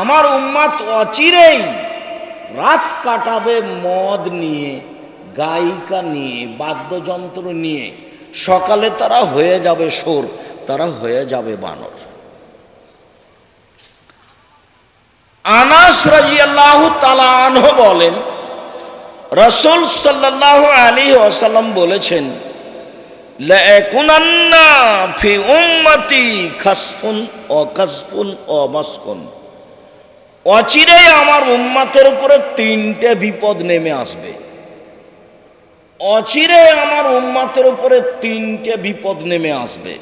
আমার উম্মাত অচিরেই রাত কাটাবে মদ নিয়ে, গায়িকা নিয়ে, বাদ্যযন্ত্র নিয়ে। সকালে তারা হয়ে যাবে সোর তারা হয়ে যাবে বানর। আনাস রাজিয়াল্লাহ তালানহ বলেন, রসুল সাল্লাহ আলী ওসাল্লাম বলেছেন ফি উম্মতি খাসফুন ও কাসফুন ও মাসকুন। অচিরেই আমার উম্মাতের উপরে তিনটে বিপদ নেমে আসবে। অচিরে আমার উম্মাতের উপরে তিনটে বিপদ নেমে আসবে।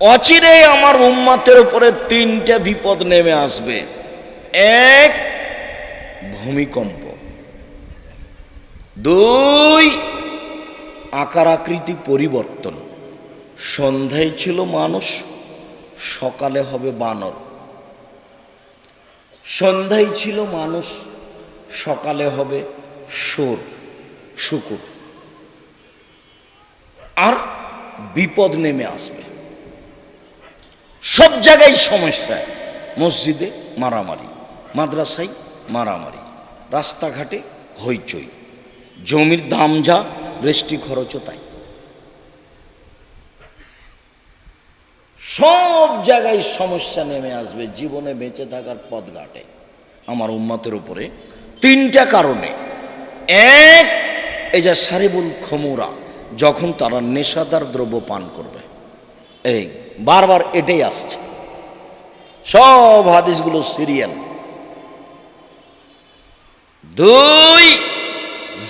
অচিরে আমার উম্মাতের উপরে তিনটে বিপদ নেমে আসবে। এক, ভূমিকম্প। দুই আকার আকৃতি পরিবর্তন। সন্ধ্যায় ছিল মানুষ, সকালে হবে বানর। সন্ধ্যায় ছিল মানুষ, সকালে হবে সোর, শুকুর। আর বিপদ নেমে আসবে। সব জায়গায় সমস্যা। মসজিদে মারামারি, মাদ্রাসায় মারামারি, রাস্তাঘাটে হইচই। জমির দাম যা রেস্টি খরচও তাই। সব জায়গায় সমস্যা নেমে আসবে, জীবনে বেঁচে থাকার পথ ঘাটে। আমার উম্মাতের উপরে তিনটা কারণে। এক, এই যে সারিবুল খমুরা, যখন তারা নেশাদার দ্রব্য পান করবে। এই, বারবার এটাই আসছে। সব হাদিসগুলো সিরিয়াল। দুই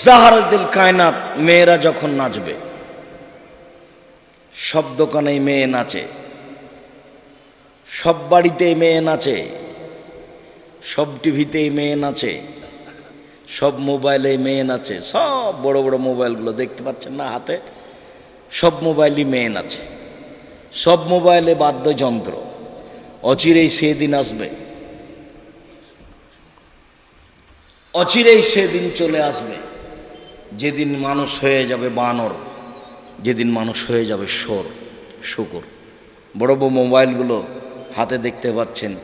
জাহারুদ্দিন কায়নাত, মেয়েরা যখন নাচবে, সব দোকানেই মেয়ে নাচে। সব বাড়িতে মেয়ে নাচে, সব টিভিতেই মেয়ে নাচে, সব মোবাইলে মেয়ে নাচে, সব বড় বড় মোবাইলগুলো দেখতে পাচ্ছেন না হাতে, সব মোবাইলই মেয়ে নাচে, সব মোবাইলে বাদ্যযন্ত্র, অচিরেই সেদিন আসবে, অচিরেই সেদিন চলে আসবে, যেদিন মানুষ হয়ে যাবে বানর, যেদিন মানুষ হয়ে যাবে সোর, শুকুর, বড় বড় মোবাইলগুলো হাতে দেখতে পাচ্ছেন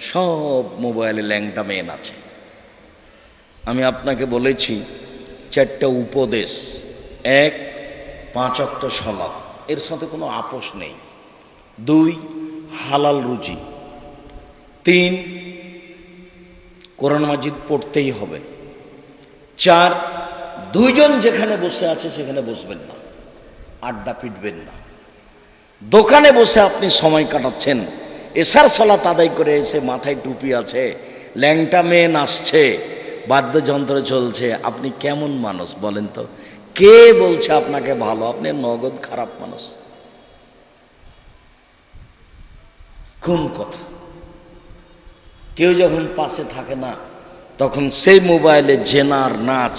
সব মোবাইলে ল্যাংটা মেন আছে। আমি আপনাকে বলেছি, চারটা উপদেশ। এক পাঁচক্ত সলাপ এর সাথে কোনো আপোষ নেই। দুই, হালাল রুজি। তিন, কোরআন মাজিদ পড়তেই হবে। চার, দুইজন যেখানে বসে আছে সেখানে বসবেন না। আড্ডা পিটবেন না। দোকানে বসে আপনি সময় কাটাচ্ছেন। এসার সলা তাদাই করে এসে মাথায় টুপি আছে, ল্যাংটা মেয়ে নাচছে, বাদ্যযন্ত্র চলছে, আপনি কেমন মানুষ বলেন তো? কে বলছে আপনাকে ভালো? আপনি নগদ খারাপ মানুষ। কোন কথা? কেউ যখন পাশে থাকে না, তখন সেই মোবাইলে জেনার নাচ,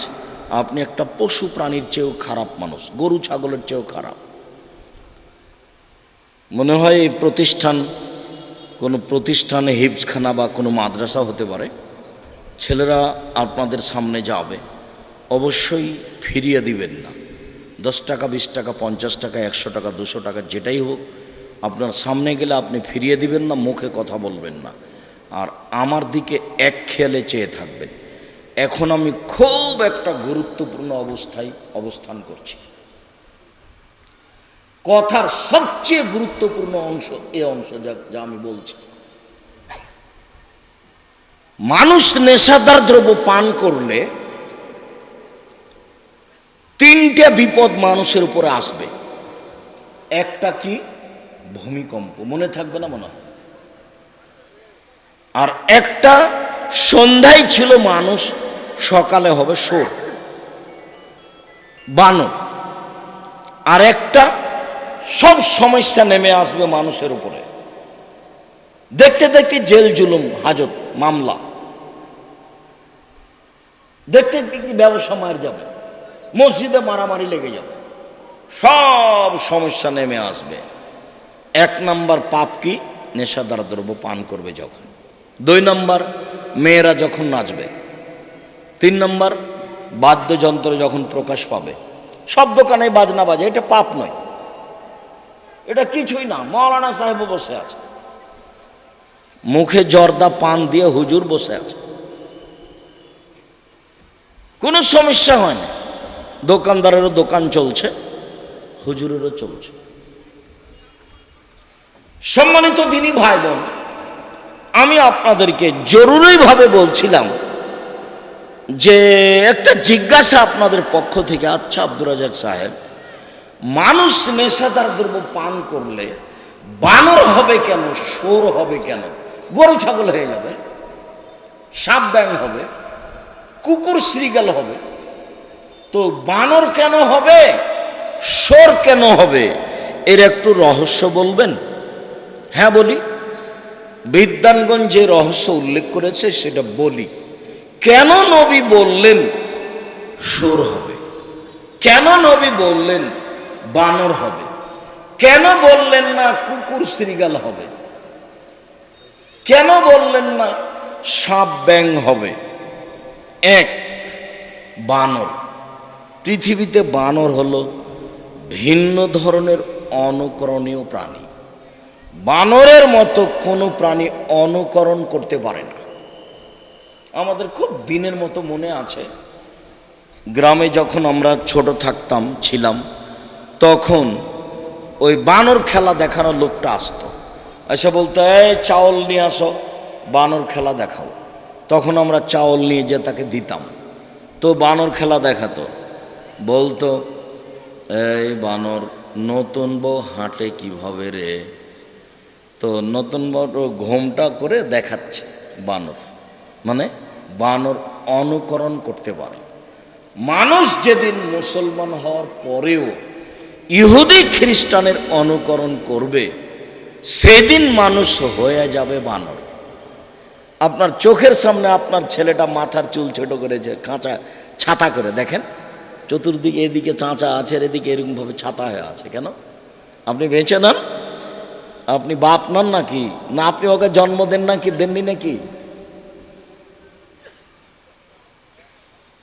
আপনি একটা পশু প্রাণীর চেয়েও খারাপ মানুষ, গরু ছাগলের চেয়েও খারাপ। মনে হয় এই প্রতিষ্ঠান কোনো প্রতিষ্ঠানে হিপসখানা বা কোনো মাদ্রাসা হতে পারে, ছেলেরা আপনাদের সামনে যাবে, অবশ্যই ফিরিয়ে দিবেন না। দশ টাকা, বিশ টাকা, পঞ্চাশ টাকা, একশো টাকা, দুশো টাকা, যেটাই হোক, আপনার সামনে গেলে আপনি ফিরিয়ে দিবেন না, মুখে কথা বলবেন না। আর আমার দিকে এক খেয়ালে চেয়ে থাকবেন। এখন আমি খুব একটা গুরুত্বপূর্ণ অবস্থায় অবস্থান করছি। কথার সবচেয়ে গুরুত্বপূর্ণ অংশ এ অংশ যা আমি বলছি। মানুষ নেশাদার দ্রব্য পান করলে তিনটে বিপদ মানুষের উপরে আসবে। একটা কি? ভূমিকম্প। মনে থাকবে না মনে হয় আর একটা, সন্ধ্যায় ছিল মানুষ, সকালে হবে সোর বানর। আর একটা সব সমস্যা নেমে আসবে মানুষের উপরে। দেখতে দেখতে জেল, জুলুম, হাজত, মামলা। দেখতে দেখতে ব্যবসা মার যাবে, মসজিদে মারামারি লেগে যাবে। সব সমস্যা নেমে আসবে। এক নাম্বার পাপ কি? নেশাদার দ্রব্য পান করবে যখন। দুই নম্বর, মেয়েরা যখন নাচবে। তিন নম্বর, বাদ্যযন্ত্র যখন প্রকাশ পাবে। সব দোকানে বাজনা বাজে, এটা পাপ নয়। এটা কিছুই না, মৌলানা সাহেব বসে আছে। মুখে জর্দা পান দিয়ে হুজুর বসে আছে। কোনো সমস্যা হয় না। দোকানদারেরও দোকান চলছে, হুজুরেরও চলছে। সম্মানিত দিনী ভাই বোন আমি আপনাদেরকে জরুরিভাবে বলছিলাম যে একটা জিজ্ঞাসা আপনাদের পক্ষ থেকে আচ্ছা আব্দুর রাজাক সাহেব মানুষ নেশাদার দ্রব্য পান করলে বানর হবে কেন সোর হবে কেন? গরু, ছাগল হয়ে যাবে, সাপ ব্যাং হবে, কুকুর, শ্রীগাল হবে। তো বানর কেন হবে সোর কেন হবে? এর একটু রহস্য বলবেন? হ্যাঁ বলি। বিদ্যানগঞ্জ যে রহস্য উল্লেখ করেছে, সেটা বলি। কেন নবী বললেন সোর হবে? কেন নবী বললেন বানর হবে। কেন বললেন না কুকুর শ্রীগাল হবে? কেন বললেন না সাপ ব্যাং হবে? এক, বানর। পৃথিবীতে বানর হলো ভিন্ন ধরনের অনুকরণীয় প্রাণী। বানরের মতো কোনো প্রাণী অনুকরণ করতে পারে না। আমাদের খুব দিনের মতো মনে আছে, গ্রামে যখন আমরা ছোট থাকতাম, ছিলাম তখন ওই বানর খেলা দেখানোর লোকটা আসতো। এসে বলতো, এই চাউল নিয়ে আসো, বানর খেলা দেখাও। তখন আমরা চাউল নিয়ে যে তাকে দিতাম। তো বানর খেলা দেখাতো। বলতো, এই বানর নতুন বউ হাঁটে কীভাবে রে? তো নতুন বড় ঘোমটা করে দেখাচ্ছে বানর। মানে বানর অনুকরণ করতে পারে। মানুষ যেদিন মুসলমান হওয়ার পরেও ইহুদি খ্রিস্টানের অনুকরণ করবে, সেদিন মানুষ হয়ে যাবে বানর। আপনার চোখের সামনে আপনার ছেলেটা মাথার চুল ছোট করেছে কাঁচা ছাতা করে, দেখেন। চতুর্দিকে এদিকে চাঁচা আছে এদিকে এরকমভাবে ছাতা হয়ে আছে, কেন? আপনি বেঁচে নেন? আপনি বাপ নন নাকি? না, আপনি ওকে জন্ম দেন নাকি, দেননি নাকি?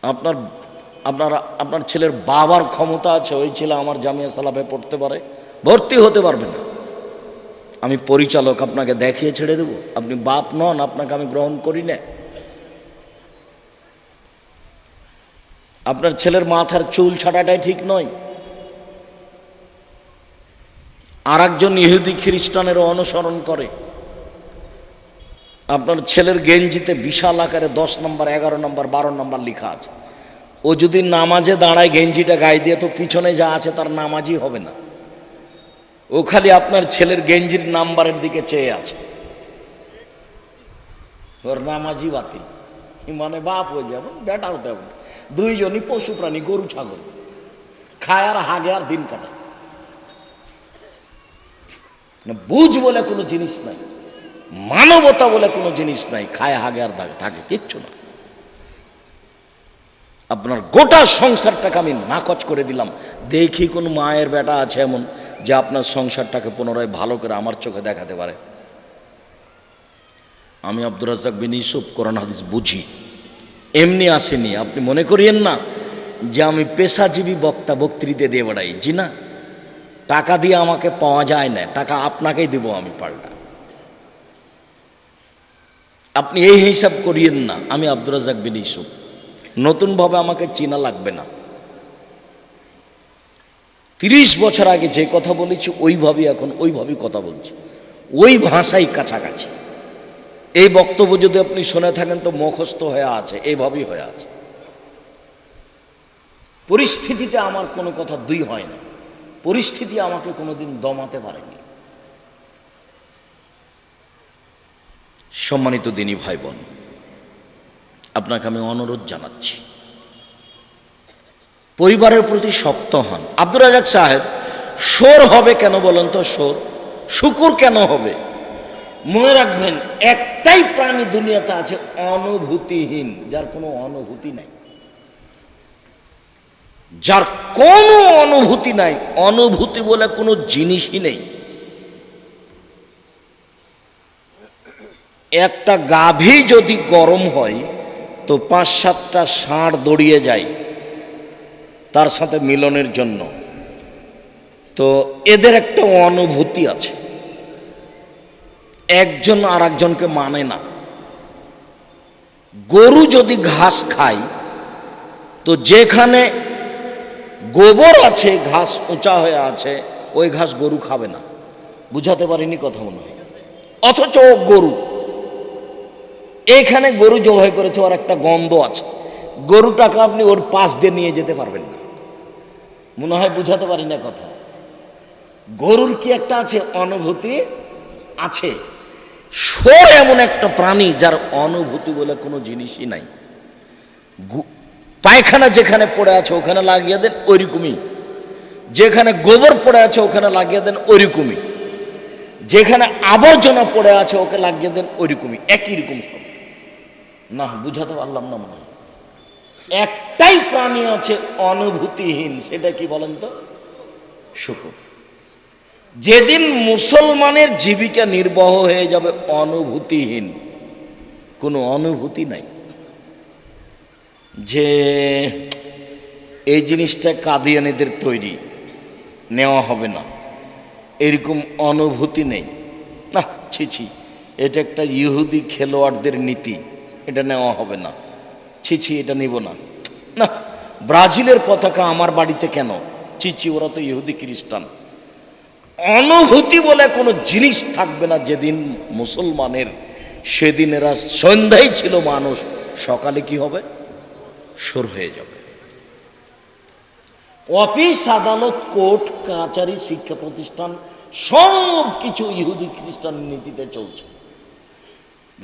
আপনার আপনার আপনার ছেলের বাবার ক্ষমতা আছে, ওই ছেলে আমার জামিয়া সালাফে পড়তে পারে। ভর্তি হতে পারবে না। আমি পরিচালক আপনাকে দেখিয়ে ছেড়ে দেব। আপনি বাপ নন, আপনাকে আমি গ্রহণ করি না। আপনার ছেলের মাথার চুল ছাটাটাই ঠিক নয়। আর একজন ইহুদি খ্রিস্টানেরও অনুসরণ করে। আপনার ছেলের গেঞ্জিতে বিশাল আকারে দশ নম্বর, এগারো নম্বর, বারো নম্বর লেখা আছে। ও যদি নামাজে দাঁড়ায় গেঞ্জিটা গায়ে দিয়ে, তো পিছনে যা আছে তার নামাজই হবে না। ও খালি আপনার ছেলের গেঞ্জির নাম্বারের দিকে চেয়ে আছে। ওর নামাজই বাতিল। মানে বাপ হয়ে যাবে, বেটা হতে হবে। দুইজনই পশু প্রাণী, গরু, ছাগল। খায় আর হাগে আর দিন কাটায়। বুঝ বলে কোনো জিনিস নাই, মানবতা বলে কোনো জিনিস নাই, খায়, হাগে আর থাকে, কিচ্ছু না। আপনার গোটা সংসারটাকে আমি নাকচ করে দিলাম। দেখি কোন মায়ের বেটা আছে এমন যে আপনার সংসারটাকে পুনরায় ভালো করে আমার চোখে দেখাতে পারে। আমি আব্দুর রাজ্জাক বিন ইউসুফ কোরআন হাদিস বুঝি। এমনি আসেনি। আপনি মনে করিয়েন না যে আমি পেশাজীবী বক্তা বক্তৃতে দিয়ে বেড়াই। জি না। টাকা দিয়ে আমাকে পাওয়া যায় না। টাকা আপনাকেই দেব আমি পাল্টা। আপনি এই হিসাব করিয়েন না। আমি আব্দুর রাজাক বিন ইসুফ নতুনভাবে আমাকে চেনা লাগবে না। তিরিশ বছর আগে যে কথা বলেছি, ওইভাবেই এখন ওইভাবেই কথা বলছি। ওই ভাষাই কাছাকাছি। এই বক্তব্য যদি আপনি শুনে থাকেন তো মুখস্থ হয়ে আছে এইভাবেই হয়ে আছে। পরিস্থিতিতে আমার কোনো কথা দুই হয় না। পরিস্থিতি আমাকে কোনোদিন দমাতে পারেনি। সম্মানিত দিনী ভাই বোন আপনাকে আমি অনুরোধ জানাচ্ছি। পরিবারের প্রতি শক্ত হন। আব্দুর রাজাক সাহেব সোর হবে কেন বলেন তো সোর শুকুর কেন হবে? মনে রাখবেন, একটাই প্রাণী দুনিয়াতে আছে অনুভূতিহীন, যার কোনো অনুভূতি নাই। যার কোনো অনুভূতি নাই, অনুভূতি বলে কোনো জিনিসই নেই। একটা গাভী যদি গরম হয় তো পাঁচ সাতটা ষাঁড় দড়িয়ে যায় তার সাথে মিলনের জন্য। তো এদের একটা অনুভূতি আছে। একজন আর একজনকে মানে না। গরু যদি ঘাস খায়, তো যেখানে গোবর আছে, ঘাস উঁচা হয়ে আছে, ওই ঘাস গরু খাবে না। বুঝাতে পারিনি কথা মনে হয়। অথচ গরু। এখানে গরু জবাই করেছে, ওর একটা গন্ধ আছে। গরুটাকে আপনি ওর পাশ দিয়ে নিয়ে যেতে পারবেন না। মনে হয় বুঝাতে পারি না কথা। গরুর কি একটা আছে? অনুভূতি আছে। সোর এমন একটা প্রাণী যার অনুভূতি বলে কোনো জিনিসই নাই। পায়খানা যেখানে পড়ে আছে, ওখানে লাগিয়ে দেন ওইরকমই। যেখানে গোবর পড়ে আছে, ওখানে লাগিয়ে দেন ওইরকমই। যেখানে আবর্জনা পড়ে আছে, ওকে লাগিয়ে দেন ওইরকমই, একই রকম সব। না বুঝাতে পারলাম না মনে একটাই প্রাণী আছে অনুভূতিহীন, সেটা কি বলেন তো? শুকুর। যেদিন মুসলমানের জীবিকা নির্বাহ হয়ে যাবে অনুভূতিহীন, কোনো অনুভূতি নাই। যে এই জিনিসটা কাদিয়ানিদের তৈরি, নেওয়া হবে না। এরকম অনুভূতি নেই। না, ছি ছি, এটা একটা ইহুদি খেলোয়াড়দের নীতি। এটা নেওয়া হবে না। ছি ছি, এটা নিব না। না, ব্রাজিলের পতাকা আমার বাড়িতে কেন? ছি ওরা তো ইহুদি খ্রিস্টান। অনুভূতি বলে কোনো জিনিস থাকবে না যেদিন মুসলমানের, সেদিন এরা সন্ধ্যায় ছিল মানুষ। সকালে কি হবে? সুর হয়ে যাবে। অফিস, আদালত, কোর্ট, কাচারি, শিক্ষা প্রতিষ্ঠান সব কিছু ইহুদি খ্রিস্টান নীতিতে চলছে।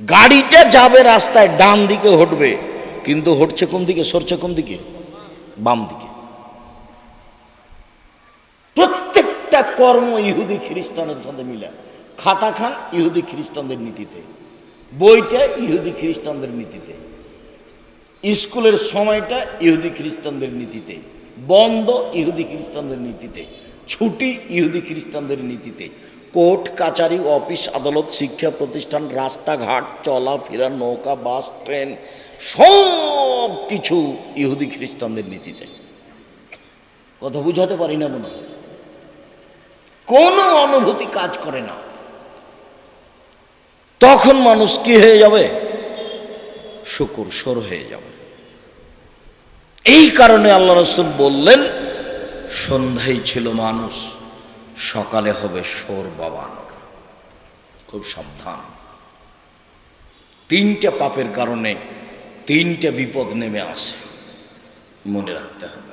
গাড়িটা যাবে রাস্তায়, ডান দিকে হটবে। কিন্তু হটছে কোন দিকে? সরছে কোন দিকে? বাম দিকে। প্রত্যেকটা কর্ম ইহুদি খ্রিস্টানের সাথে মিলে। খাতা খান ইহুদি খ্রিস্টানদের নীতিতে। বইটা ইহুদি খ্রিস্টানদের নীতিতে। স্কুলের সময়টা ইহুদি খ্রিস্টানদের নীতিতে। বন্ধ ইহুদি খ্রিস্টানদের নীতিতে। ছুটি ইহুদি খ্রিস্টানদের নীতিতে। কোর্ট, কাচারি, অফিস, আদালত, শিক্ষা প্রতিষ্ঠান, রাস্তাঘাট, চলাফেরা, নৌকা, বাস, ট্রেন, সব কিছু ইহুদি খ্রিস্টানদের নীতিতে। কথা বুঝাতে পারি না মনে হয়। কোনো অনুভূতি কাজ করে না। তখন মানুষ কি হয়ে যাবে? শুকুর সর হয়ে যাবে। এই কারণে আল্লাহ রসুল বললেন, সন্ধ্যায় ছিল মানুষ। সকালে হবে সোর বাবানোর খুব সাবধান। তিনটা পাপের কারণে তিনটা বিপদ নেমে আসে। মনে রাখতে হবে।